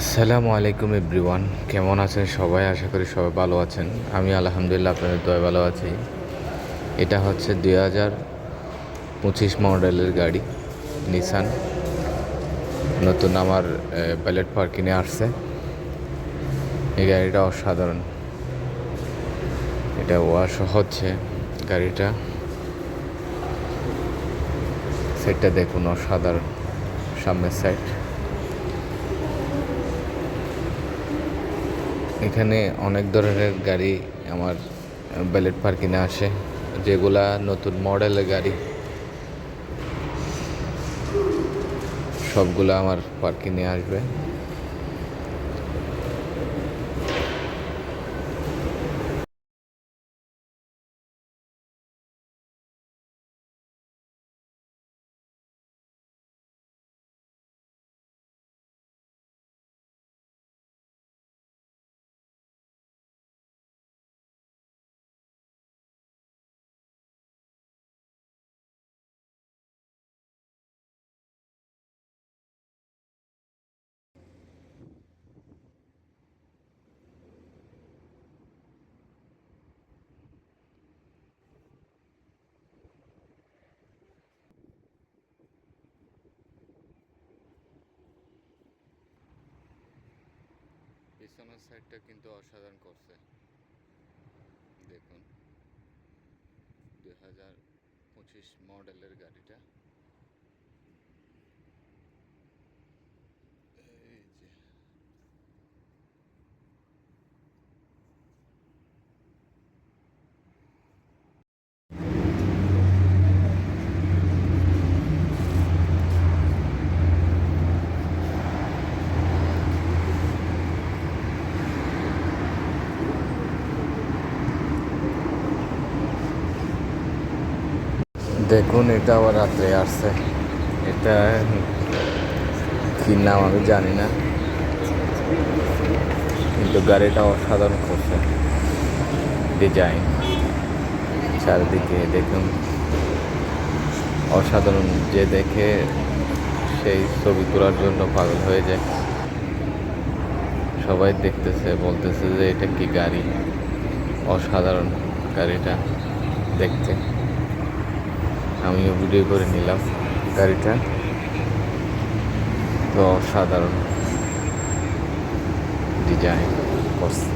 আসসালামু আলাইকুম এভরিওয়ান। কেমন আছেন সবাই? আশা করি সবাই ভালো আছেন। আমি আলহামদুলিল্লাহ আপনাদের দয়া ভালো আছি। এটা হচ্ছে দুই হাজার পঁচিশ মডেলের গাড়ি নিসান নতুন আমার প্যালেট পার্কিনে আসছে। এই গাড়িটা অসাধারণ। এটা ওয়াশ হচ্ছে গাড়িটা। সেটটা দেখুন, অসাধারণ। সামনের সাইড এখানে অনেক ধরনের গাড়ি আমার ব্যালেট পার্কিংয়ে আসে, যেগুলা নতুন মডেলের গাড়ি। সবগুলো আমার পার্কিংয়ে আসবে। পিছনের সাইডটা কিন্তু অসাধারণ করছে। দেখুন দুই হাজার পঁচিশ মডেলের গাড়িটা এই যে দেখুন, এটা আবার রাত্রে আসছে। এটা কি নাম আমি জানি না। কিন্তু গাড়িটা অসাধারণ করছে। ডিজাইন। চারিদিকে দেখুন। অসাধারণ যে দেখে সেই ছবি তোলার জন্য পাগল হয়ে যায়। সবাই দেখতেছে, বলতেছে যে এটা কি গাড়ি? অসাধারণ গাড়িটা দেখতে। আমিও ভিডিও করে নিলাম গাড়িটা। তো সাধারণ ডিজাইন করছে